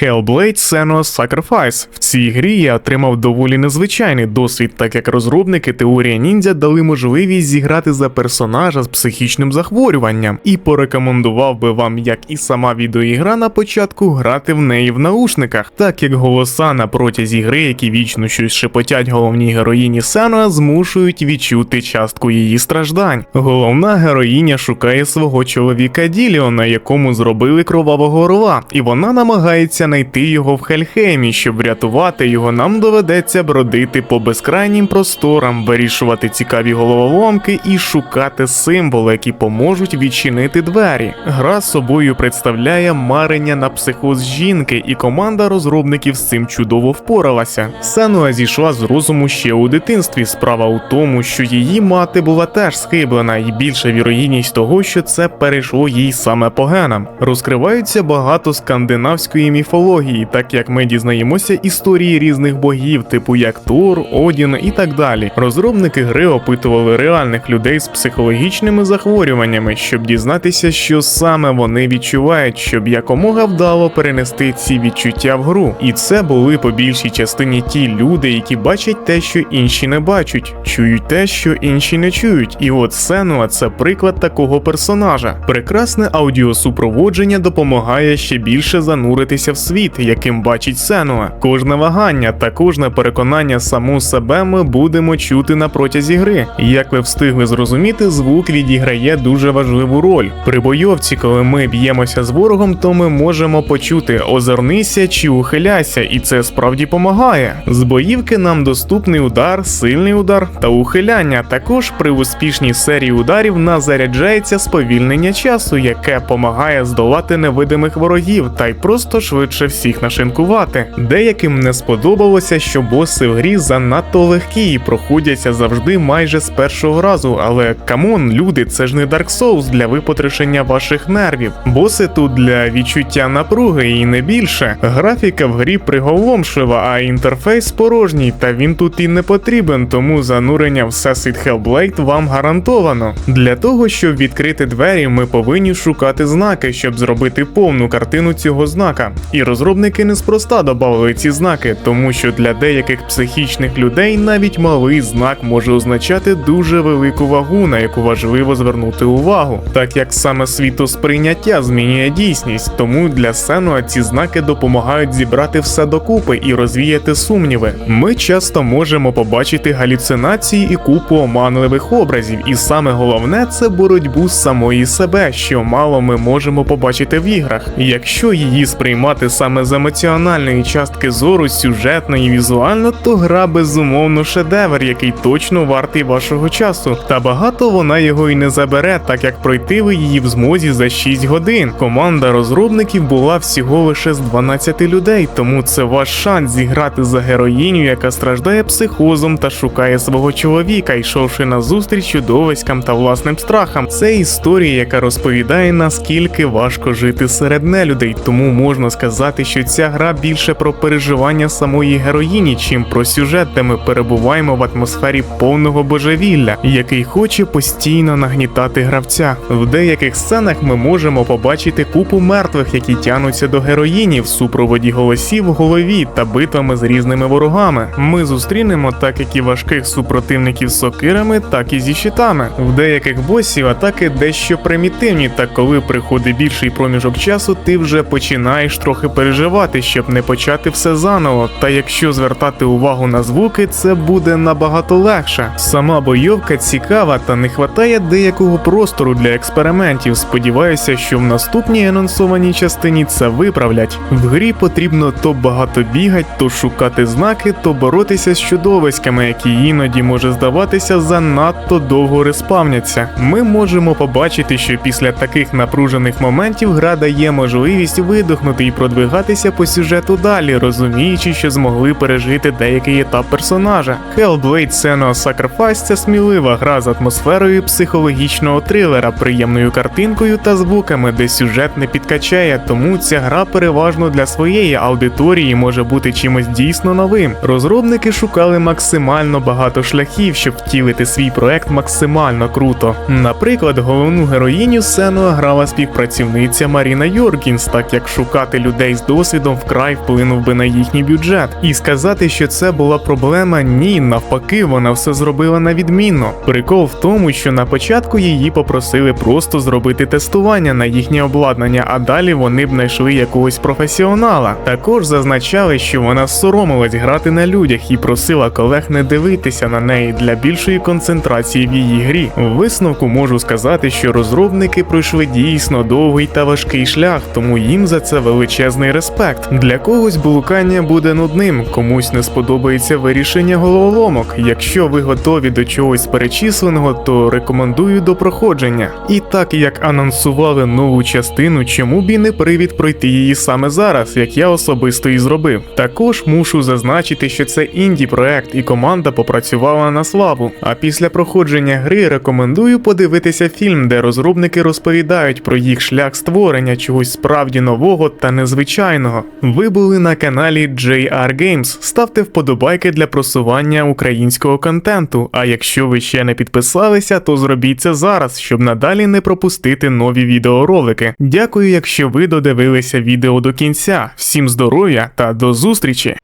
Hellblade Senua's Sacrifice. В цій грі я отримав доволі незвичайний досвід, так як розробники Теорія Ніндзя дали можливість зіграти за персонажа з психічним захворюванням, і порекомендував би вам, як і сама відеоігра на початку, грати в неї в наушниках, так як голоса на протязі гри, які вічно щось шепотять головній героїні Сенуа, змушують відчути частку її страждань. Головна героїня шукає свого чоловіка Діліона, якому зробили кровавого орла, і вона намагається знайти його в Хельхеймі. Щоб врятувати його, нам доведеться бродити по безкрайнім просторам, вирішувати цікаві головоломки і шукати символи, які поможуть відчинити двері. Гра собою представляє марення на психоз жінки, і команда розробників з цим чудово впоралася. Сенуа зійшла з розуму ще у дитинстві. Справа у тому, що її мати була теж схиблена, і більша вірогідність того, що це перейшло їй саме по генам. Розкриваються багато скандинавської міфології, так як ми дізнаємося історії різних богів, типу як Тор, Одін і так далі. Розробники гри опитували реальних людей з психологічними захворюваннями, щоб дізнатися, що саме вони відчувають, щоб якомога вдало перенести ці відчуття в гру. І це були по більшій частині ті люди, які бачать те, що інші не бачать, чують те, що інші не чують. І от Сенуа це приклад такого персонажа. Прекрасне аудіосупроводження допомагає ще більше зануритися в світ, яким бачить Сенуа. Кожне вагання та кожне переконання саму себе ми будемо чути на протязі гри. Як ви встигли зрозуміти, звук відіграє дуже важливу роль. При бойовці, коли ми б'ємося з ворогом, то ми можемо почути озирнися чи ухиляйся, і це справді допомагає. З боївки нам доступний удар, сильний удар та ухиляння. Також при успішній серії ударів нас заряджається сповільнення часу, яке допомагає здолати невидимих ворогів та й просто швидше всіх нашинкувати. Деяким не сподобалося, що боси в грі занадто легкі і проходяться завжди майже з першого разу. Але камон, люди, це ж не Dark Souls для випотрошення ваших нервів. Боси тут для відчуття напруги і не більше. Графіка в грі приголомшлива, а інтерфейс порожній, та він тут і не потрібен, тому занурення в Всесвіт Hellblade вам гарантовано. Для того, щоб відкрити двері, ми повинні шукати знаки, щоб зробити повну картину цього знака. І розробники неспроста додали ці знаки, тому що для деяких психічних людей навіть малий знак може означати дуже велику вагу, на яку важливо звернути увагу, так як саме світосприйняття змінює дійсність, тому для Сенуа ці знаки допомагають зібрати все докупи і розвіяти сумніви. Ми часто можемо побачити галюцинації і купу оманливих образів, і саме головне це боротьбу з самої себе, що мало ми можемо побачити в іграх. Якщо її сприймати саме з емоціональної частки зору, сюжетно і візуально, то гра безумовно шедевр, який точно вартий вашого часу. Та багато вона його і не забере, так як пройти ви її в змозі за 6 годин. Команда розробників була всього лише з 12 людей, тому це ваш шанс зіграти за героїню, яка страждає психозом та шукає свого чоловіка, йшовши на зустріч чудовиськам та власним страхам. Це історія, яка розповідає наскільки важко жити серед нелюдей, тому можна сказати, що ця гра більше про переживання самої героїні, чим про сюжет, де ми перебуваємо в атмосфері повного божевілля, який хоче постійно нагнітати гравця. В деяких сценах ми можемо побачити купу мертвих, які тянуться до героїні в супроводі голосів в голові та битвами з різними ворогами. Ми зустрінемо так як і важких супротивників з сокирами, так і зі щитами. В деяких босів атаки дещо примітивні, та коли приходить більший проміжок часу, ти вже починаєш трохи переживати, щоб не почати все заново. Та якщо звертати увагу на звуки, це буде набагато легше. Сама бойовка цікава, та не хватає деякого простору для експериментів. Сподіваюся, що в наступній анонсованій частині це виправлять. В грі потрібно то багато бігать, то шукати знаки, то боротися з чудовиськами, які іноді може здаватися занадто довго респавняться. Ми можемо побачити, що після таких напружених моментів гра дає можливість видохнути і продвигатися по сюжету далі, розуміючи, розуміючи, що змогли пережити деякий етап персонажа. Hellblade Senua's Sacrifice – це смілива гра з атмосферою психологічного трилера, приємною картинкою та звуками, де сюжет не підкачає, тому ця гра переважно для своєї аудиторії може бути чимось дійсно новим. Розробники шукали максимально багато шляхів, щоб втілити свій проект максимально круто. Наприклад, головну героїню Сенуа грала співпрацівниця Маріна Йоркінс, так як шукати людей з досвідом вкрай вплинув би на їхній бюджет. І сказати, що це була проблема, ні, навпаки, вона все зробила на відмінно. Прикол в тому, що на початку її попросили просто зробити тестування на їхнє обладнання, а далі вони б знайшли якогось професіонала. Також зазначали, що вона соромилась грати на людях і просила колег не дивитися на неї для більшої концентрації в її грі. В висновку можу сказати, що розробники пройшли дійсно довгий та важкий шлях, тому їм за це величезний респект. Для когось блукання буде нудним, комусь не сподобається вирішення головоломок. Якщо ви готові до чогось перечисленого, то рекомендую до проходження. І так як анонсували нову частину, чому б і не привід пройти її саме зараз, як я особисто і зробив. Також мушу зазначити, що це інді проект і команда попрацювала на славу. А після проходження гри рекомендую подивитися фільм, де розробники розповідають про їх шлях створення чогось справді нового та незвичайного. Ви були на каналі JR Games. Ставте вподобайки для просування українського контенту. А якщо ви ще не підписалися, то зробіть це зараз, щоб надалі не пропустити нові відеоролики. Дякую, якщо ви додивилися відео до кінця. Всім здоров'я та до зустрічі!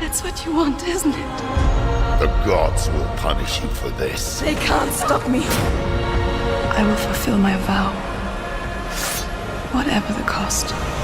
That's what you want, isn't it? The gods will punish you for this. They can't stop me. I will fulfill my vow. Whatever the cost.